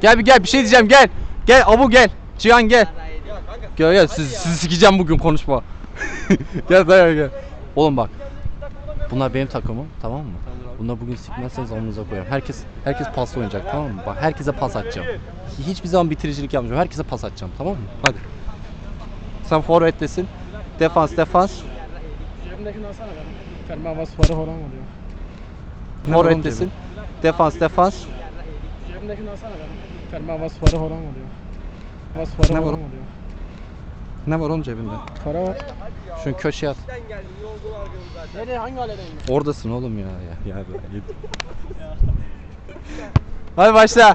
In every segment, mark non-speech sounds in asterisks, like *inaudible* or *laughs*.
Gel bir gel bir şey diyeceğim gel. Gel Abu gel. Cihan gel. Gel gel siz, sizi sikeceğim bugün konuşma. *laughs* gel dayan gel. Oğlum bak. Bunlar benim takımım tamam mı? Bunlar bugün sikmezseniz alnınıza koyarım. Herkes herkes pasla oynayacak tamam mı? Bak herkese pas atacağım. Hiçbir zaman bitiricilik yapmayacağım. Herkese pas atacağım tamam mı? Hadi. Sen forvettesin. Defans defans. Cebimdekini alsana benim. Ferman vasıfları falan oluyor. Forvettesin. Defans defans. Cebimdekini alsana. Ferman vasıfları falan oluyor. Vasıfları Ne falan var? oluyor. Ne var oğlum cebinde? Para var. Şunu köşeye at. Nereye hangi aledeyim? Oradasın oğlum ya. Ya, ya git. *laughs* Hadi başla.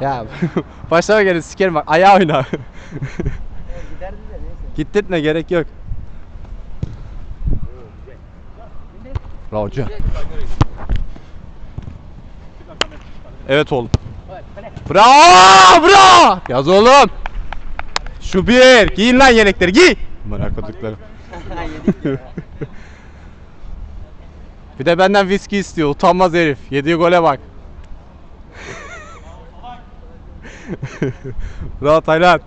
Ya *laughs* başlama gene sikerim bak ayağa oyna. *laughs* Gittirtme gerek yok. Cihan. Evet oğlum. Bravo bravo. Yaz oğlum. Şu bir. Giyin lan yelekleri giy. Bana koduklarım. *laughs* bir de benden viski istiyor. Utanmaz herif. Yediği gole bak. *laughs* Bravo Taylan.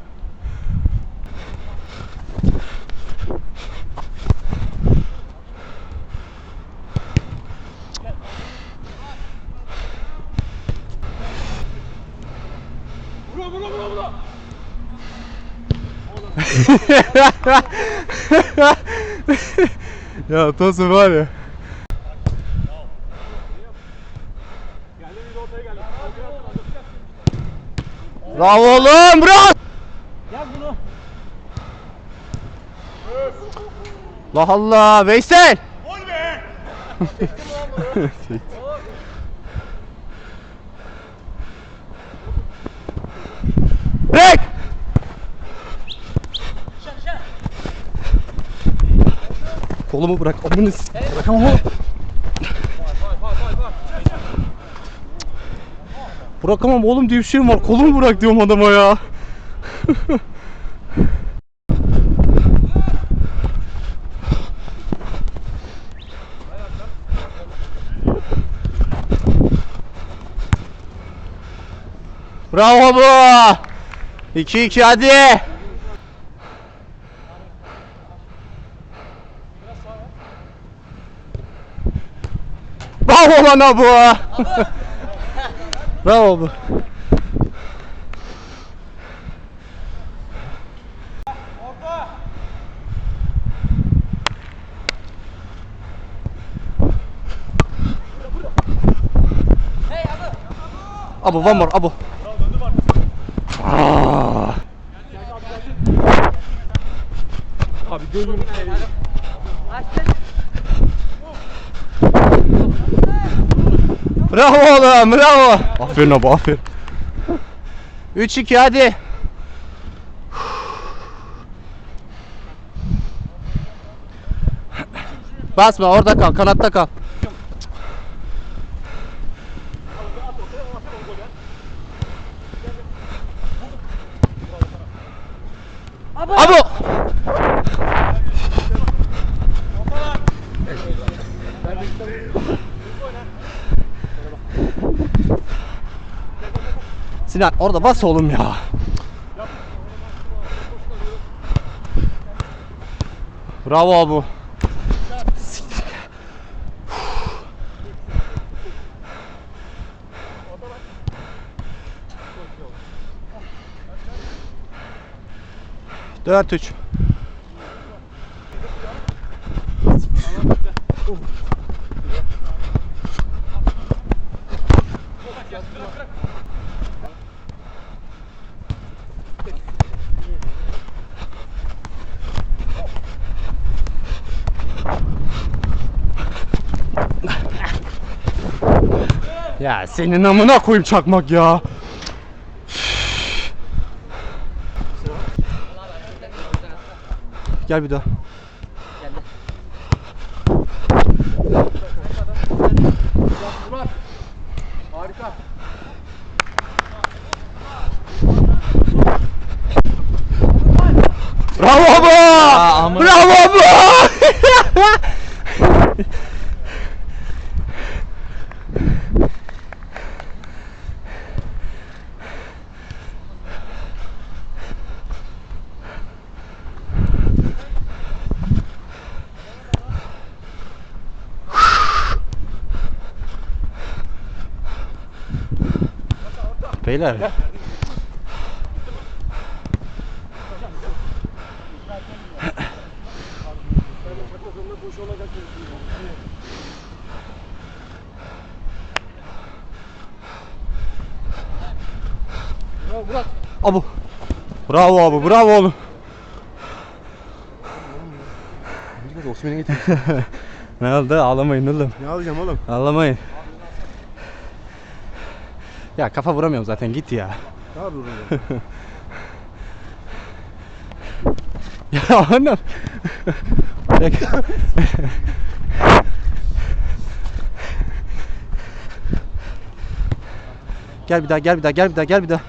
*laughs* ya Tosun var ya. Bravo oğlum bravo. Gel bunu. Allah Allah Veysel. Bek. Kolumu bırak. Amını s- bırak ama. Bırakamam oğlum diye bir şeyim var. Kolumu bırak diyorum adama ya. Bravo bu. 2-2 hadi. Bravo lan bu. Bravo bu. Abu one more Abu. Ah. Abi gözünü Bravo oğlum bravo. Aferin Abu aferin. 3-2 hadi. Basma orada kal kanatta kal. Abu. Sinan orada bas oğlum ya. Bravo. Siktir. Dört üç. Ya senin amına koyayım çakmak ya. Gel bir daha. Harika. Bravo! Bravo! Bravo! *laughs* beyler. Abu. Bravo abi, bravo oğlum. *laughs* ne oldu? Ağlamayın oğlum. Ne alacağım oğlum? Ağlamayın. Ya kafa vuramıyorum zaten git ya. Ne yapıyorsun *laughs* ya? ya anam. gel bir daha gel bir daha gel bir daha gel bir daha.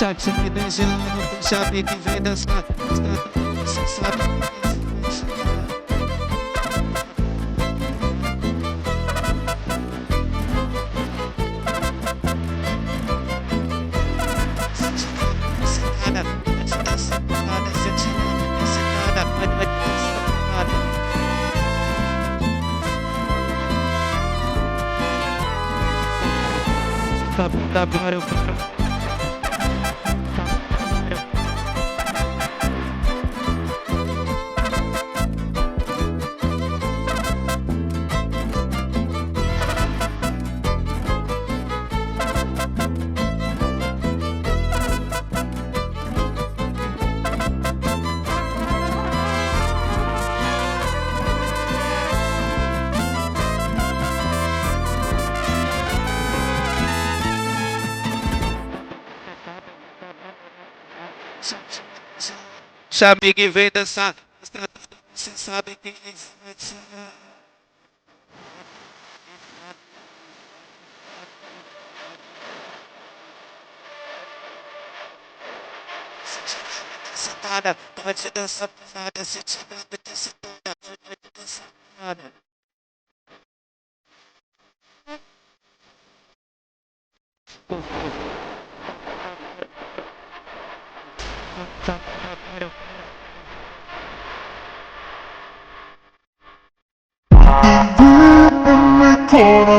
deixar, te me deixa, não deixa, vem que vem dançar. Você sabe Agora eu quero Se a Big vem dançar, você sabe que é sentada, pode dançar pesada, se tiver muito sentada, pode dançar pesada. Thank you.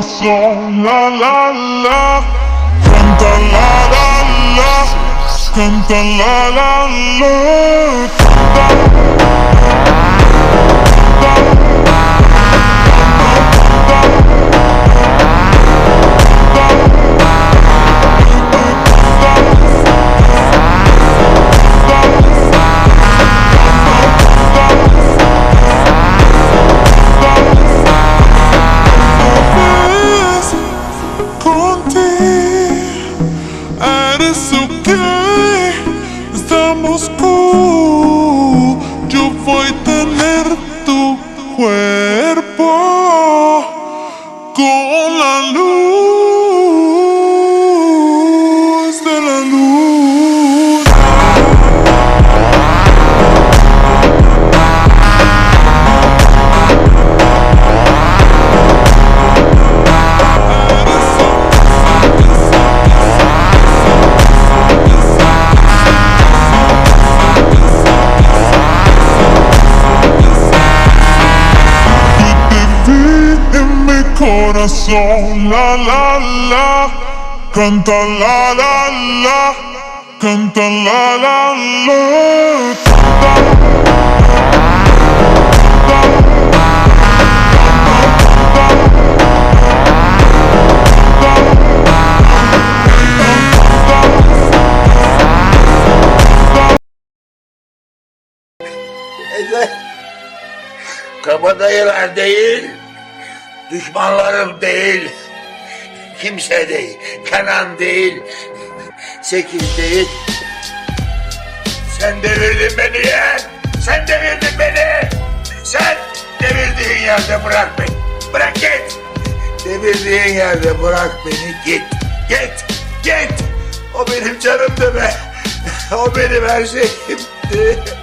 Corazón, la la la, canta la la la, canta la la la, vez لا لا لا كنت لا لا لا كنت لا لا لا كبدايل عديل düşmanlarım değil, kimse değil, Kenan değil, Sekiz değil. Sen devirdin beni yeğen, sen devirdin beni. Sen devirdiğin yerde bırak beni, bırak git. Devirdiğin yerde bırak beni git, git, git. O benim canımdı be, o benim her şeyimdi.